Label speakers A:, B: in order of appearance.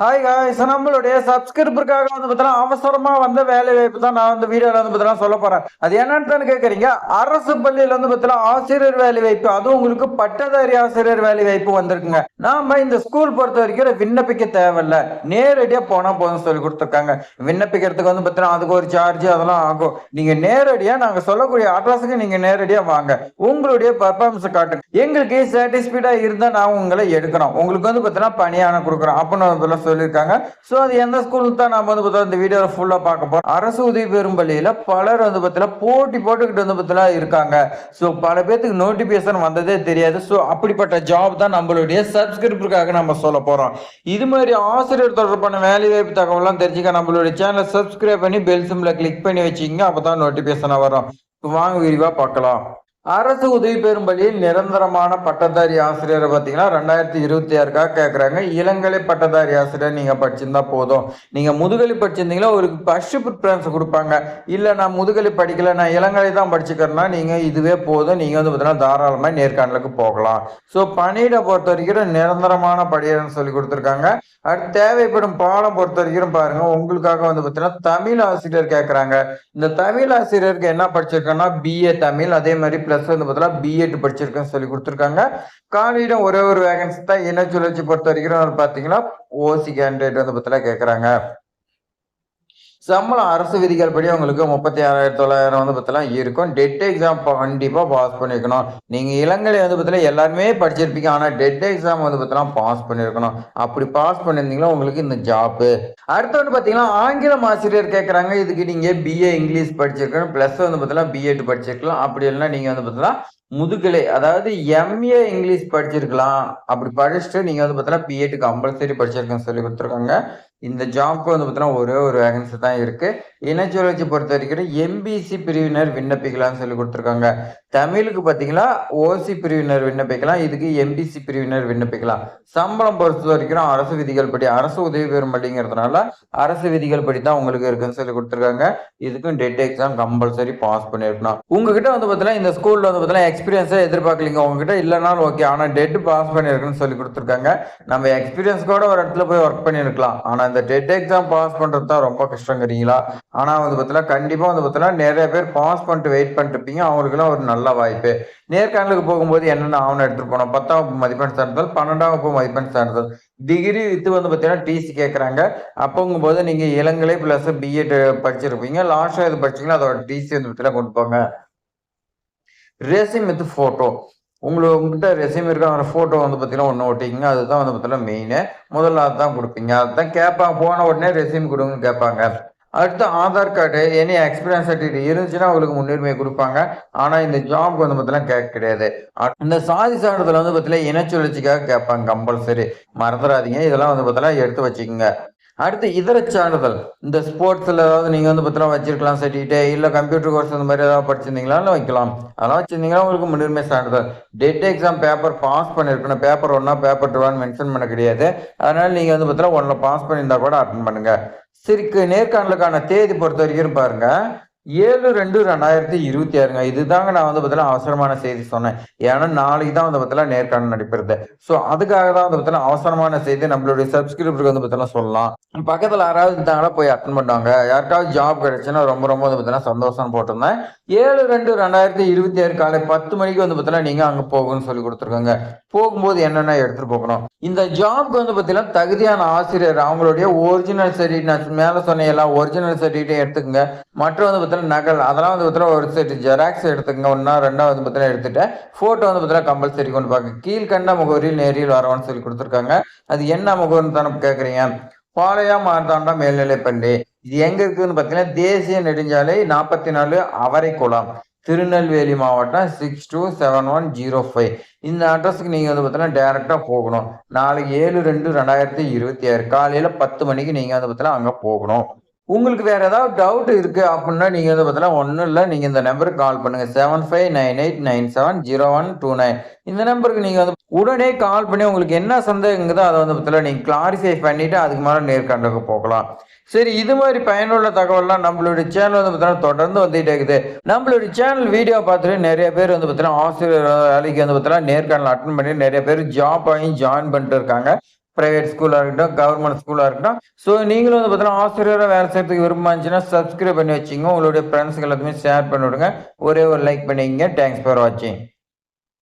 A: Hi guys நம்மளுடைய சப்ஸ்கிரிப்பருக்காக வந்து பார்த்தீங்கன்னா அவசரமா வந்த வேலை வாய்ப்பு தான் நான் வந்து வீடியோல வந்து பார்த்தீங்கன்னா சொல்ல போறேன். அது என்னன்னு தான் கேட்குறீங்க அரசு பள்ளியில வந்து பார்த்தீங்கன்னா ஆசிரியர் வேலை வாய்ப்பு அதுவும் உங்களுக்கு பட்டதாரி ஆசிரியர் வேலை வாய்ப்பு வந்திருக்குங்க. நாம இந்த ஸ்கூல் பொறுத்த வரைக்கும் விண்ணப்பிக்க தேவையில்ல. நேரடியா போனா போதும் சொல்லி கொடுத்துருக்காங்க. விண்ணப்பிக்கிறதுக்கு வந்து பார்த்தீங்கன்னா அதுக்கு ஒரு சார்ஜ் அதெல்லாம் ஆகும். நீங்க நேரடியா நாங்க சொல்லக்கூடிய அட்ரஸுக்கு நீங்க நேரடியா வாங்க. உங்களுடைய பர்ஃபார்மன்ஸ் காட்டுங்க. எங்களுக்கு சாட்டிஸ்ஃபைடா இருந்தா நான் உங்களை எடுக்கிறோம். உங்களுக்கு வந்து பார்த்தீங்கன்னா பணியான கொடுக்குறோம். அப்படின்னு சொல்லியிருக்காங்க. ஸோ அது எந்த ஸ்கூல் தான் நம்ம வந்து பார்த்தா இந்த வீடியோவில் ஃபுல்லாக பார்க்க போறோம். அரசு உதவி பெறும் பள்ளியில் பலர் வந்து பார்த்தீங்கன்னா போட்டி போட்டுக்கிட்டு வந்து பார்த்தீங்கன்னா இருக்காங்க. ஸோ பல பேர்த்துக்கு நோட்டிஃபிகேஷன் வந்ததே தெரியாது. ஸோ அப்படிப்பட்ட ஜாப் தான் நம்மளுடைய சப்ஸ்கிரிப்புக்காக நம்ம சொல்ல போகிறோம் இது மாதிரி ஆசிரியர் தொடர்பான வேலை வாய்ப்பு தகவலாம் தெரிஞ்சுக்க நம்மளுடைய சேனலை சப்ஸ்கிரைப் பண்ணி பெல் சிம்ல கிளிக் பண்ணி வச்சுக்கோங்க. அப்போ தான் நோட்டிஃபிகேஷனாக வரும். வாங்க விரிவாக பார்க்கலாம். அரசு உதவி பெறும் நிரந்தரமான பட்டதாரி ஆசிரியரை பார்த்தீங்கன்னா ரெண்டாயிரத்தி இருபத்தி ஆறுக்காக கேட்குறாங்க இளங்கலை பட்டதாரி ஆசிரியர் நீங்கள் படிச்சிருந்தா போதும். நீங்கள் முதுகலை படிச்சிருந்தீங்கன்னா ஒரு ஃபர்ஸ்ட் ப்ரிஃபரன்ஸ் கொடுப்பாங்க. இல்லை நான் முதுகலை படிக்கல நான் இளங்கலை தான் படிச்சுக்கிறேன்னா நீங்கள் இதுவே போதும். நீங்கள் வந்து பார்த்தீங்கன்னா தாராளமாக நேர்காணலுக்கு போகலாம். ஸோ பணியிட பொறுத்த வரைக்கும் நிரந்தரமான படியர்னு சொல்லி கொடுத்துருக்காங்க. அடுத்து தேவைப்படும் பாடம் பொறுத்த வரைக்கும் பாருங்கள் உங்களுக்காக வந்து பார்த்தீங்கன்னா தமிழ் ஆசிரியர் கேட்குறாங்க இந்த தமிழ் ஆசிரியருக்கு என்ன படிச்சிருக்கேன்னா பிஏ தமிழ். அதே மாதிரி ப்ளஸ் வந்து பார்த்தீங்கன்னா பிஎட் படிச்சிருக்கேன்னு சொல்லி கொடுத்துருக்காங்க. காலியிடம் ஒரே ஒரு வேகன்சி தான் என்ன சுழற்சி பொறுத்த வரைக்கும்? பார்த்தீங்கன்னா ஓசி கேண்டிடேட் வந்து பார்த்தீங்கன்னா கேட்குறாங்க சம்பளம் அரசு விதிகள் படி உங்களுக்கு முப்பத்தி ஆறாயிரத்தி தொள்ளாயிரம் வந்து பார்த்தீங்கன்னா இருக்கும். டெட் எக்ஸாம் கண்டிப்பாக பாஸ் பண்ணியிருக்கணும் நீங்கள் இளங்கலை வந்து பார்த்தீங்கன்னா எல்லாருமே படிச்சிருப்பீங்க. ஆனால் டெட் எக்ஸாம் வந்து பார்த்தீங்கன்னா பாஸ் பண்ணியிருக்கணும் அப்படி பாஸ் பண்ணியிருந்தீங்கன்னா உங்களுக்கு இந்த ஜாப்பு அடுத்து வந்து பார்த்தீங்கன்னா ஆங்கிலம் ஆசிரியர் கேட்குறாங்க இதுக்கு நீங்கள் பிஏ இங்கிலீஷ் படிச்சிருக்கணும். ப்ளஸ் வந்து பார்த்தீங்கன்னா பிஎட் படிச்சிருக்கலாம். அப்படி இல்லைன்னா நீங்கள் வந்து பார்த்தீங்கன்னா முதுகலை அதாவது எம்ஏ இங்கிலீஷ் படிச்சிருக்கலாம். அப்படி படிச்சுட்டு நீங்கள் வந்து பார்த்தீங்கன்னா பிஎட் கம்பல்சரி படிச்சிருக்கேன்னு சொல்லி கொடுத்துருக்காங்க. இந்த ஜாப்க்கு வந்து பார்த்தீங்கன்னா ஒரே ஒரு வேகன்சி தான் இருக்கு. இனச்சுழற்சி பொறுத்த வரைக்கும் எம்பிசி பிரிவினர் விண்ணப்பிக்கலாம்னு சொல்லி கொடுத்துருக்காங்க. தமிழுக்கு பார்த்தீங்கன்னா ஓசி பிரிவினர் விண்ணப்பிக்கலாம். இதுக்கு எம்பிசி பிரிவினர் விண்ணப்பிக்கலாம். சம்பளம் பொறுத்த வரைக்கும் அரசு விதிகள் படி அரசு உதவி பெறும் அப்படிங்கிறதுனால அரசு விதிகள் படி தான் உங்களுக்கு இருக்குன்னு சொல்லி கொடுத்துருக்காங்க. இதுக்கும் டெட் எக்ஸாம் கம்பல்சரி பாஸ் பண்ணிருக்கணும். உங்ககிட்ட வந்து பார்த்தீங்கன்னா இந்த ஸ்கூல்ல வந்து பார்த்தீங்கன்னா எக்ஸ்பீரியன்ஸே எதிர்பார்க்கலீங்க உங்ககிட்ட. இல்லைனாலும் ஓகே ஆனால் டெட் பாஸ் பண்ணியிருக்குன்னு சொல்லி கொடுத்துருக்காங்க. நம்ம எக்ஸ்பீரியன்ஸ் கூட ஒரு இடத்துல போய் ஒர்க் பண்ணியிருக்கலாம். ஆனால் இந்த டெட் எக்ஸாம் பாஸ் பண்ணுறது தான் ரொம்ப கஷ்டங்கிறீங்களா? ஆனால் வந்து பார்த்தீங்கன்னா கண்டிப்பாக வந்து பார்த்தீங்கன்னா நிறைய பேர் பாஸ் பண்ணிட்டு வெயிட் பண்ணிட்டு இருப்பீங்க. அவங்களுக்குலாம் ஒரு நல்ல வாய்ப்பு. நேர்காணலுக்கு போகும்போது என்னென்ன ஆவணம் எடுத்துகிட்டு போனோம் பத்தாம் வகுப்பு மதிப்பெண் சார்ந்தல் பன்னெண்டாம் வகுப்பு மதிப்பெண் சார்ந்தல் டிகிரி வித்து வந்து பார்த்தீங்கன்னா டிசி கேட்குறாங்க அப்போங்கும் போது நீங்கள் இளங்கலை ப்ளஸ் பிஎட் படிச்சிருப்பீங்க. லாஸ்ட்டாக இது படிச்சிங்கன்னா அதோட டிசி வந்து பார்த்தீங்கன்னா கொண்டு போங்க. ரெசிம் வித் ஃபோட்டோ உங்களுக்கு உங்ககிட்ட ரெசிம் இருக்க ஒரு ஃபோட்டோ வந்து பார்த்தீங்கன்னா ஒன்று ஓட்டிங்க அதுதான் வந்து பார்த்தீங்கன்னா மெயினு முதல்ல அதுதான் கொடுப்பீங்க. அதுதான் கேட்பாங்க. போன உடனே ரெசிம் கொடுங்கன்னு கேட்பாங்க. அடுத்து Aadhaar card any experience certificate இருந்துச்சுன்னா அவங்களுக்கு முன்னுரிமை கொடுப்பாங்க. ஆனால் இந்த ஜாப்க்கு வந்து பார்த்தீங்கன்னா கேட்க கிடையாது. இந்த சாதி சான்றிதழ் வந்து பார்த்தீங்கன்னா இனச்சுழற்சிக்காக கேட்பாங்க கம்பல்சரி மறந்துடாதீங்க இதெல்லாம் வந்து பார்த்தீங்கன்னா எடுத்து வச்சுக்கோங்க. அடுத்து இதர சான்றிதழ் இந்த ஸ்போர்ட்ஸில் ஏதாவது நீங்கள் வந்து பத்திரம் வச்சிருக்கலாம் சர்டிஃபிகேட் இல்லை கம்ப்யூட்டர் கோர்ஸ் அந்த மாதிரி ஏதாவது படிச்சிருந்தீங்களான்னு வைக்கலாம். அதெல்லாம் வச்சிருந்தீங்கன்னா உங்களுக்கு முன்னுரிமை சான்றிதழ். டெட் எக்ஸாம் பேப்பர் பாஸ் பண்ணியிருக்கணும் பேப்பர் ஒன்றா பேப்பர் டூவான்னு மென்ஷன் பண்ண கிடையாது. அதனால நீங்கள் வந்து பார்த்தீங்கன்னா ஒன்றில் பாஸ் பண்ணியிருந்தா கூட அட்டன் பண்ணுங்க. சரிக்கு நேர்காணலுக்கான தேதி பொறுத்த வரைக்கும் பாருங்க. ஏழு ரெண்டு ரெண்டாயிரத்தி இருபத்தி ஆறுங்க. இதுதாங்க நான் வந்து பார்த்தீங்கன்னா அவசரமான செய்தி சொன்னேன். ஏன்னா நாளைக்கு தான் வந்து பார்த்தீங்கன்னா நேர்காணல் நடைபெறுது. ஸோ அதுக்காக தான் வந்து பார்த்தீங்கன்னா அவசரமான செய்தி நம்மளுடைய சப்ஸ்கிரிப்டருக்கு வந்து பார்த்தீங்கன்னா சொல்லலாம். பக்கத்தில் யாராவது இருந்தாங்கன்னா போய் அட்டன் பண்ணுவாங்க. யாருக்காவது ஜாப் கிடைச்சுன்னா ரொம்ப ரொம்ப வந்து பார்த்தீங்கன்னா சந்தோஷம் போட்டிருந்தேன். ஏழு ரெண்டு ரெண்டாயிரத்தி இருபத்தி ஆறு காலை பத்து மணிக்கு வந்து பார்த்தீங்கன்னா நீங்கள் அங்கே போகணும்னு சொல்லி கொடுத்துருக்காங்க. போகும்போது என்னென்ன எடுத்துகிட்டு போகணும்? இந்த ஜாப்க்கு வந்து பார்த்தீங்கன்னா தகுதியான ஆசிரியர் அவங்களுடைய ஒரிஜினல் சர்டிஃபிகேட் நான் மேலே சொன்ன எல்லாம் ஒரிஜினல் சர்டிஃபிகேட்டையும் எடுத்துக்கோங்க. மற்ற வந்து பார்த்தீங்கன்னா நகல் அதெல்லாம் வந்து பார்த்தீங்கன்னா ஒரு செட்டு ஜெராக்ஸ் எடுத்துக்கங்க ஒன்றா ரெண்டாவது வந்து பார்த்தீங்கன்னா எடுத்துட்டு ஃபோட்டோ வந்து பார்த்தீங்கன்னா கம்பல்சரி கொண்டு பார்க்க கீழ்கண்ட முகவரியில் நேரில் வரவான்னு சொல்லி கொடுத்துருக்காங்க. அது என்ன முகவரின்னு தானே கேட்குறீங்க பாளையா மார்த்தாண்டா மேல்நிலைப்பள்ளி. இது எங்க இருக்குன்னு பார்த்தீங்கன்னா தேசிய நெடுஞ்சாலை நாற்பத்தி நாலு அவரைக்குளம் திருநெல்வேலி மாவட்டம் six two seven one zero five இந்த அட்ரஸுக்கு நீங்கள் வந்து பார்த்தீங்கன்னா டேரெக்டாக போகணும். நாளைக்கு ஏழு ரெண்டு ரெண்டாயிரத்தி இருபத்தி ஆறு காலையில் பத்து மணிக்கு நீங்கள் வந்து பார்த்தீங்கன்னா அங்கே போகணும். உங்களுக்கு வேற ஏதாவது டவுட் இருக்கு அப்படின்னா நீங்க வந்து பார்த்தீங்கன்னா ஒன்றும் இல்லை. நீங்க இந்த நம்பருக்கு கால் பண்ணுங்க. Seven five nine eight nine seven zero one two nine இந்த நம்பருக்கு நீங்க வந்து உடனே கால் பண்ணி உங்களுக்கு என்ன சந்தேகங்குதோ அதை வந்து பார்த்தீங்கன்னா நீங்க கிளாரிஃபை பண்ணிட்டு அதுக்கு மேலே நேர்காண்டலுக்கு போகலாம். சரி இது மாதிரி பயனுள்ள தகவல்லாம் நம்மளுடைய சேனல் வந்து பார்த்தீங்கன்னா தொடர்ந்து வந்துகிட்டே இருக்குது. நம்மளுடைய சேனல் வீடியோ பார்த்துட்டு நிறைய பேர் வந்து பார்த்தீங்கன்னா ஆசிரியர் வேலைக்கு வந்து பார்த்தீங்கன்னா நேர்காணல் அட்டன் பண்ணி நிறைய பேர் ஜாப் ஆகி ஜாயின் பண்ணிட்டு இருக்காங்க. ப்ரைவேட் ஸ்கூலாக இருக்கட்டும் கவர்மெண்ட் ஸ்கூலாக இருக்கட்டும். ஸோ நீங்களும் வந்து பார்த்தீங்கன்னா ஆசிரியராக வேலை செய்யறதுக்கு விரும்பாச்சுன்னா சப்ஸ்கிரைப் பண்ணி வச்சுங்க உங்களுடைய ஃப்ரெண்ட்ஸுக்கு எல்லாத்தையுமே ஷேர் பண்ணி விடுங்க. ஒரே ஒரு லைக் பண்ணிக்கங்க. தேங்க்ஸ் ஃபார் வாட்சிங்